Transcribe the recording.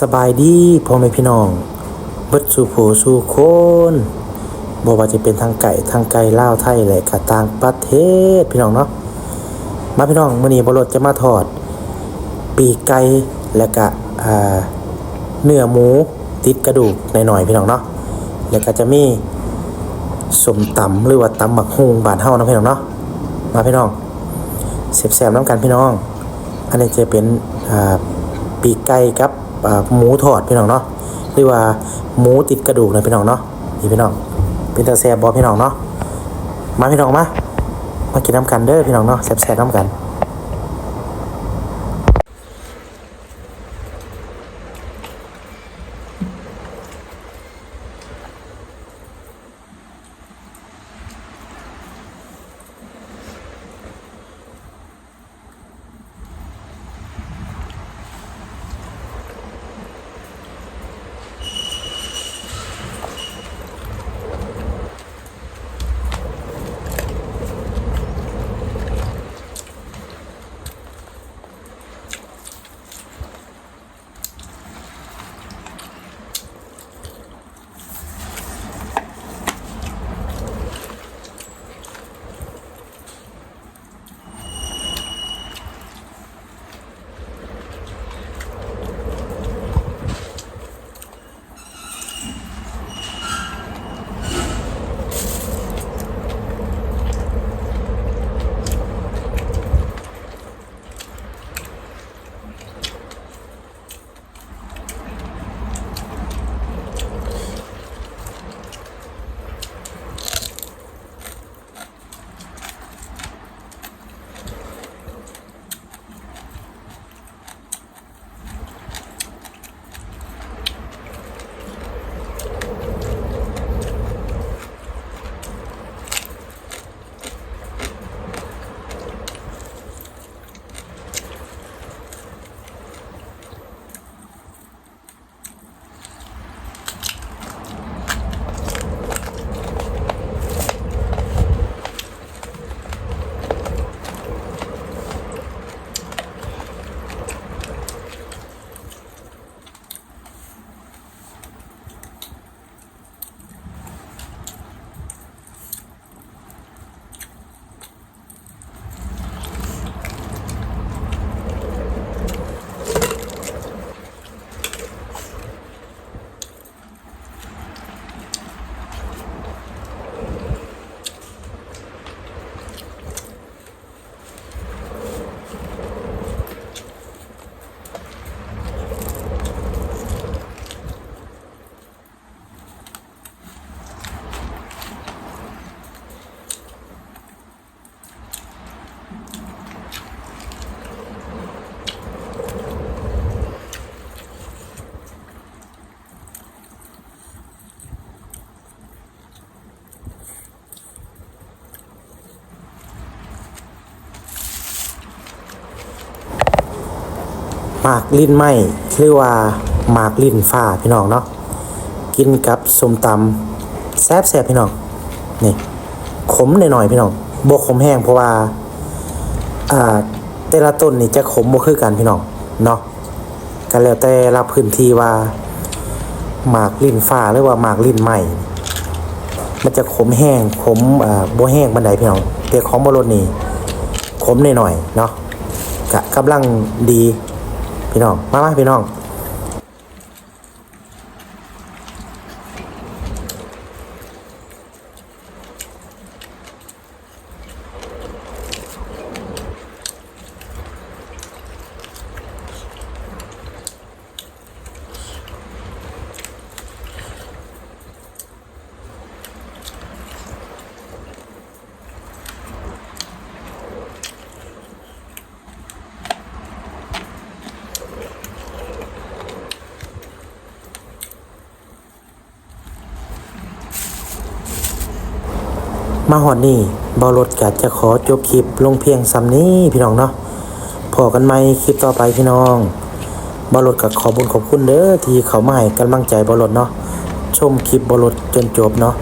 สบายดีพ่อแม่พี่น้องเบิดสู่ผู้สู่คนบ่ว่าจะเป็นทางไก่ทางไก่ลาวไทยและก็ต่างประเทศพี่น้องเนาะมาพี่น้องมื้อนี้บ่รถจะมาทอด ปีกไก่และก็อ่าเนื้อหมูติดกระดูกหน่อยๆพี่น้องเนาะแล้วก็จะมีสมตำหรือว่าตำบักฮุงบานเฮานะพี่น้องเนาะมาพี่น้องแซ่บๆน้ำกันพี่น้อง อันนี้จะเป็นปีกไก่กับ หมูทอดพี่น้องเนาะหรือว่าหมูติดกระดูกเลยพี่น้องเนาะนี่พี่น้องเป็นตาแซบบอพี่น้องเนาะมาพี่น้องมามากินน้ำกันเด้อพี่น้องเนาะแซ่บๆน้ำกัน หมากลิ้นไหมหรือว่าหมากลิ้นฟ้าพี่น้องเนาะกินกับส้มตำแซ่บแซ่บพี่น้องนี่ขมหน่อยๆพี่น้องบกขมแห้งเพราะว่าอ่าแต่ละต้นนี่จะขมบ่คือกันพี่น้องเนาะก็แล้วแต่ละพื้นที่ว่าหมากลิ้นฟ้าหรือว่าหมากลิ้นไหมมันจะขมแห้งขมอ่าบ่แห้งบันไดพี่น้องแต่ของบรสนี่ขมหน่อยๆเนาะกะกำลังดี พี่น้อง มามาพี่น้อง มาหอดนี่บอรถกัดจะขอจบคลิปลงเพียงซ้ำนี้พี่น้องเนาะพอกันไหมคลิปต่อไปพี่น้องบอรถกับขอบุญขอบคุณเด้อที่เขามาให้กำลังใจบอรถเนาะชมคลิปบอรถจนจบเนาะ